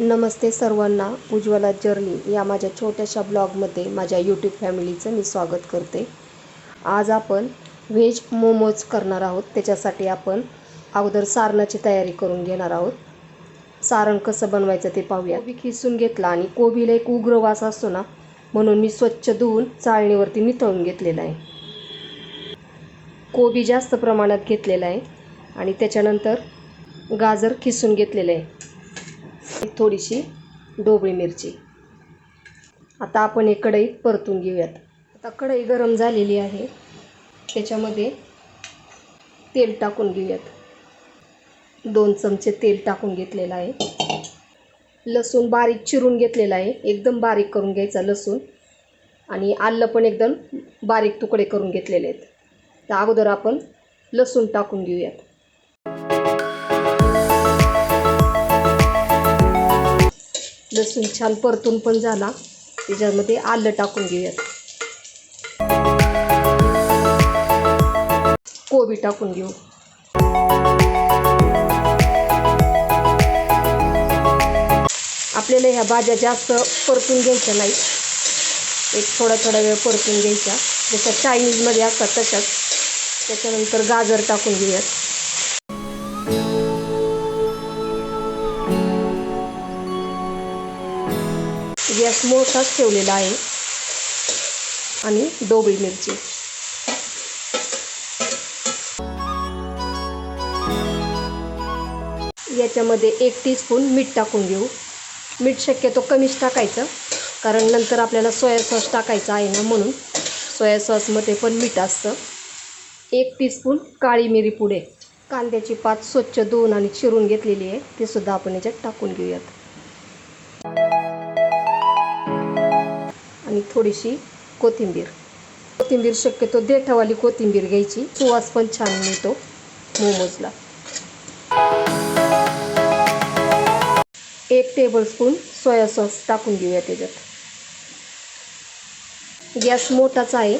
नमस्ते सर्वांना उज्ज्वला जर्नी या माझ्या छोट्याशा ब्लॉगमध्ये माझ्या यूट्यूब फॅमिलीचं मी स्वागत करते. आज आपण व्हेज मोमोज करणार आहोत. त्याच्यासाठी आपण अगोदर सारणाची तयारी करून घेणार आहोत. सारण कसं बनवायचं ते पाहूया. कोबी खिसून घेतला आणि कोबीला एक उग्र वास असतो ना म्हणून मी स्वच्छ धुवून चाळणीवरती नितळून घेतलेला आहे. कोबी जास्त प्रमाणात घेतलेला आहे आणि त्याच्यानंतर गाजर खिसून घेतलेलं आहे. आणि थोडीशी ढोबळी मिरची. आता आपण हे कढई परतून घेऊयात. आता कढई गरम झालेली आहे. त्याच्यामध्ये तेल टाकून घेऊयात. दोन चमचे तेल टाकून घेतलेलं आहे. लसूण बारीक चिरून घेतलेला आहे. एकदम बारीक करून घ्यायचा लसूण. आणि आलं पण एकदम बारीक तुकडे करून घेतलेले आहेत. तर अगोदर आपण लसूण टाकून घेऊयात. लसूण छान परतून पण झाला. त्याच्यामध्ये आलं टाकून घेऊयात. कोबी टाकून घेऊ. आपल्याला ह्या भाज्या जास्त परतून घ्यायच्या नाही. एक थोडा थोडा वेळ परतून घ्यायच्या. जशा चायनीजमध्ये असतात तशाच. त्याच्यानंतर गाजर टाकून घेऊयात. गॅस मोठाच ठेवलेला आहे. आणि डोबळी मिरची. याच्यामध्ये एक टीस्पून मीठ टाकून घेऊ. मीठ शक्यतो कमीच टाकायचं. कारण नंतर आपल्याला सोया सॉस टाकायचा आहे ना म्हणून. सोया सॉसमध्ये पण मीठ असतं. एक टीस्पून काळी मिरी पुडे. कांद्याची पात स्वच्छ धुवून आणि चिरून घेतलेली आहे. ते सुद्धा आपण याच्यात टाकून घेऊयात. आणि थोडीशी कोथिंबीर. कोथिंबीर शक्यतो देठावाली कोथिंबीर घ्यायची. सुवास पण छान मिळतो मोमोजला. एक टेबलस्पून सोया सॉस टाकून घेऊया त्याच्यात. गॅस मोठाच आहे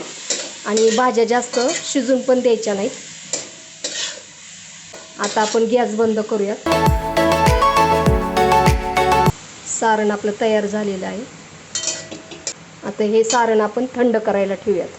आणि भाज्या जास्त शिजून पण द्यायच्या नाहीत. आता आपण गॅस बंद करूयात. सारण आपलं तयार झालेलं आहे. आता हे सारण आपण थंड करायला ठेवूयात.